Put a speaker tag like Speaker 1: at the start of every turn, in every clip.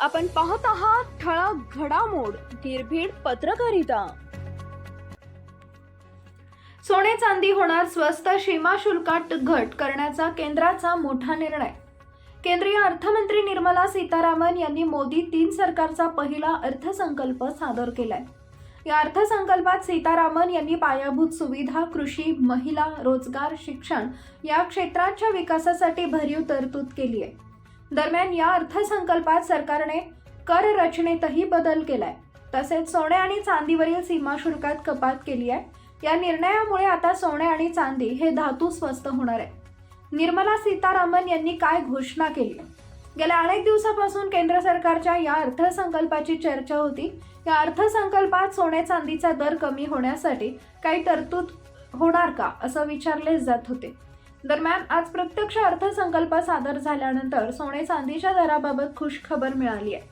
Speaker 1: आपण पाहत आहात ठळक घडामोड निर्भीड पत्रकारिता. सोने चांदी होणार स्वस्त सीमा शुल्कात घट करण्याचा केंद्राचा मोठा निर्णय. केंद्रीय अर्थमंत्री निर्मला सीतारामन यांनी मोदी तीन सरकारचा पहिला अर्थसंकल्प सादर केलाय. या अर्थसंकल्पात सीतारामन यांनी पायाभूत सुविधा कृषी महिला रोजगार शिक्षण या क्षेत्रांच्या विकासासाठी भरीव तरतूद केली आहे दरम्यान या अर्थसंकल्पात सरकारने कर रचनेतही बदल केलाय. तसेच सोने आणि चांदीवरील सीमा शुल्कात कपात केली आहे. या निर्णयामुळे आता सोने आणि चांदी हे धातू स्वस्त होणार आहे. निर्मला सीतारामन यांनी काय घोषणा केली? आहे? गेल्या अनेक दिवसापासून केंद्र सरकारच्या या अर्थसंकल्पाची चर्चा होती. या अर्थसंकल्पात सोने चांदीचा दर कमी होण्यासाठी काही तरतूद होणार का असं विचारले जात होते. दरम्यान आज प्रत्यक्ष अर्थसंकल्प सादर झाल्यानंतर सोने चांदीच्या दराबाबत खुश खबर मिळाली आहे.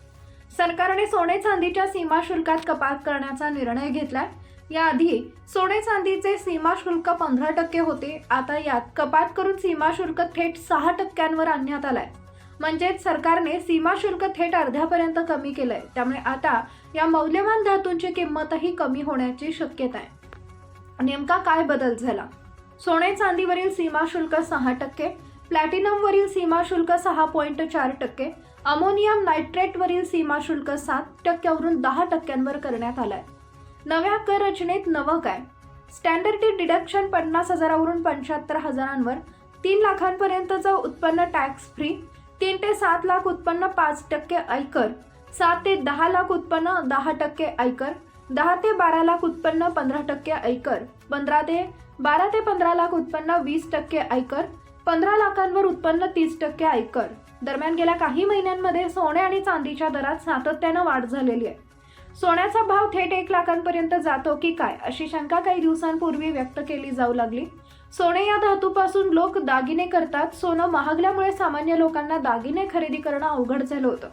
Speaker 1: सरकारने सोने चांदीच्या सीमा शुल्कात कपात करण्याचा निर्णय घेतलाय. याआधी सोने चांदीचे सीमा शुल्क पंधरा टक्के होते. आता यात कपात करून सीमा शुल्क थेट सहा टक्क्यांवर आणण्यात आलाय. म्हणजेच सरकारने सीमा शुल्क थेट अर्ध्यापर्यंत कमी केलंय. त्यामुळे आता या मौल्यवान धातूंची किंमतही कमी होण्याची शक्यता आहे. नेमका काय बदल झाला? सोने चांदीवरील सीमा शुल्क सहा टक्के प्लॅटिनमवरील सीमा शुल्क सहा पॉईंट चार टक्के अमोनियम नायट्रेटवरील सीमा शुल्क सात टक्क्यावरून दहा टक्क्यांवर करण्यात आलाय. नव्या कर रचनेत नवं काय? स्टँडर्ड डिडक्शन पन्नास हजारावरून पंच्याहत्तर हजारांवर तीन लाखांपर्यंतचं उत्पन्न टॅक्स फ्री तीन ते सात लाख उत्पन्न पाच टक्के आयकर सात ते दहा लाख उत्पन्न दहा टक्के आयकर दहा ते बारा लाख उत्पन्न पंधरा टक्के आयकर पंधरा ते बारा ते पंधरा लाख उत्पन्न वीस टक्के आयकर पंधरा लाखांवर उत्पन्न तीस टक्के आयकर दरम्यान गेल्या काही महिन्यांमध्ये सोने आणि चांदीच्या दरात सातत्यानं वाढ झालेली आहे. सोन्याचा भाव थेट एक लाखांपर्यंत जातो की काय अशी शंका काही दिवसांपूर्वी व्यक्त केली जाऊ लागली. सोने या धातूपासून लोक दागिने करतात. सोनं महागल्यामुळे सामान्य लोकांना दागिने खरेदी करणं अवघड झालं होतं.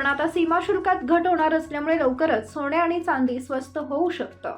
Speaker 1: पण आता सीमा शुल्कात घट होणार असल्यामुळे लवकरच सोने आणि चांदी स्वस्त होऊ शकतं.